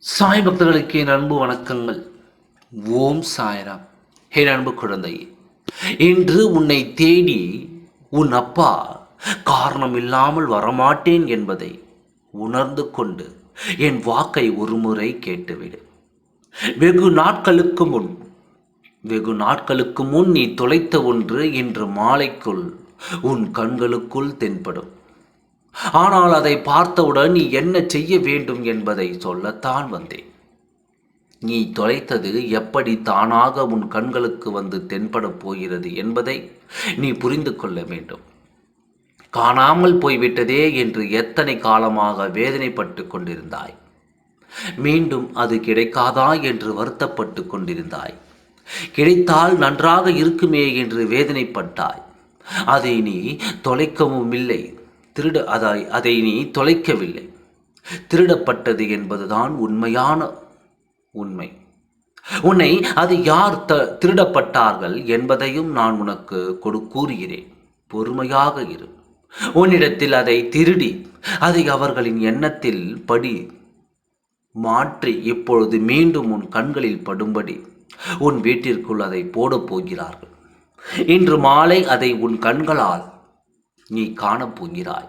சாய் பக்தர்களுக்கு என் அன்பு வணக்கங்கள். ஓம் சாய்ராம். ஹே அன்பு குழந்தை இன்று உன்னை தேடி உன் அப்பா காரணம் இல்லாமல் வரமாட்டேன் என்பதை உணர்ந்து கொண்டு என் வாக்கை ஒருமுறை கேட்டுவிடு. வெகு நாட்களுக்கு முன் வெகு நாட்களுக்கு முன் நீ தொலைத்த ஒன்று இன்று மாலைக்குள் உன் கண்களுக்குள் தென்படும். ஆனால் அதை பார்த்தவுடன் நீ என்ன செய்ய வேண்டும் என்பதை சொல்லத்தான் வந்தேன். நீ தொலைத்தது எப்படி தானாக உன் கண்களுக்கு வந்து தென்படப் போகிறது என்பதை நீ புரிந்து கொள்ள வேண்டும். காணாமல் போய்விட்டதே என்று எத்தனை காலமாக வேதனைப்பட்டு கொண்டிருந்தாய்? மீண்டும் அது கிடைக்காதா என்று வருத்தப்பட்டு கொண்டிருந்தாய்? கிடைத்தால் நன்றாக இருக்குமே என்று வேதனைப்பட்டாய்? அதை நீ தொலைக்கவும் இல்லை. திருட அதை அதை நீ தொலைக்கவில்லை. திருடப்பட்டது என்பதுதான் உண்மையான உண்மை. உன்னை அது யார் த திருடப்பட்டார்கள் என்பதையும் நான் உனக்கு கொடு கூறுகிறேன். பொறுமையாக இரு. உன்னிடத்தில் அதை திருடி அதை அவர்களின் எண்ணத்தில் படி மாற்றி இப்பொழுது மீண்டும் உன் கண்களில் படும்படி உன் வீட்டிற்குள் அதை போடப் போகிறார்கள். இன்று மாலை அதை உன் கண்களால் நீ காணப்போகிறாய்.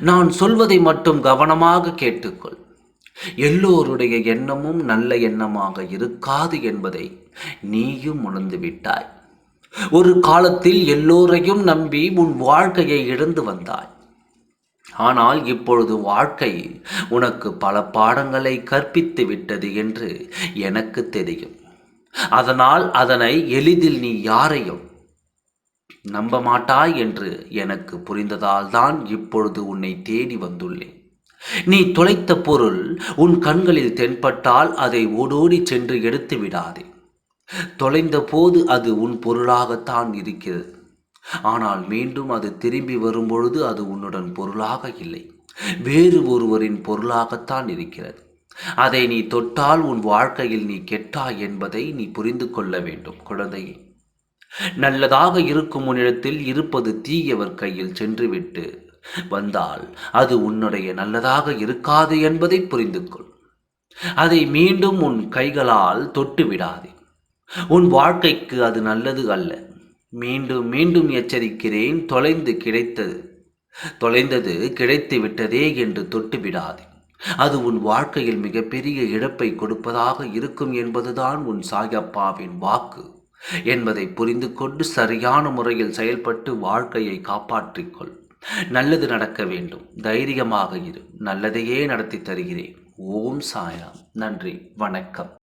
நான் சொல்வதை மட்டும் கவனமாக கேட்டுக்கொள். எல்லோருடைய எண்ணமும் நல்ல எண்ணமாக இருக்காது என்பதை நீயும் உணர்ந்து விட்டாய். ஒரு காலத்தில் எல்லோரையும் நம்பி உன் வாழ்க்கையை இழந்து வந்தாய். ஆனால் இப்பொழுது வாழ்க்கை உனக்கு பல பாடங்களை கற்பித்து விட்டது என்று எனக்கு தெரியும். அதனால் அதனை எளிதில் நீ யாரையும் நம்ப மாட்டாய் என்று எனக்கு புரிந்ததால் தான் இப்பொழுது உன்னை தேடி வந்துள்ளேன். நீ தொலைத்த பொருள் உன் கண்களில் தென்பட்டால் அதை ஓடோடி சென்று எடுத்து விடாதே. தொலைந்த போது அது உன் பொருளாகத்தான் இருக்கிறது. ஆனால் மீண்டும் அது திரும்பி வரும்பொழுது அது உன்னுடன் பொருளாக இல்லை. வேறு ஒருவரின் பொருளாகத்தான் இருக்கிறது. அதை நீ தொட்டால் உன் வாழ்க்கையில் நீ கெட்டாய் என்பதை நீ புரிந்து கொள்ள வேண்டும் குழந்தையே. நல்லதாக இருக்கும் உன்னிடத்தில் இருப்பது தீயவர் கையில் சென்றுவிட்டு வந்தால் அது உன்னுடைய நல்லதாக இருக்காது என்பதை புரிந்து கொள் அதை மீண்டும் உன் கைகளால் தொட்டு விடாதே உன் வாழ்க்கைக்கு அது நல்லது அல்ல. மீண்டும் மீண்டும் எச்சரிக்கிறேன் தொலைந்து கிடைத்தது தொலைந்தது கிடைத்து விட்டதே என்று தொட்டு விடாதே அது உன் வாழ்க்கையில் மிகப்பெரிய இழப்பை கொடுப்பதாக இருக்கும் என்பதுதான் உன் சாயப்பாவின் வாக்கு. என்பதை புரிந்து கொண்டு சரியான முறையில் செயல்பட்டு வாழ்க்கையை காப்பாற்றிக்கொள். நல்லது நடக்க வேண்டும். தைரியமாக இரு. நல்லதையே நடத்தி தருகிறேன். ஓம் சாயா. நன்றி. வணக்கம்.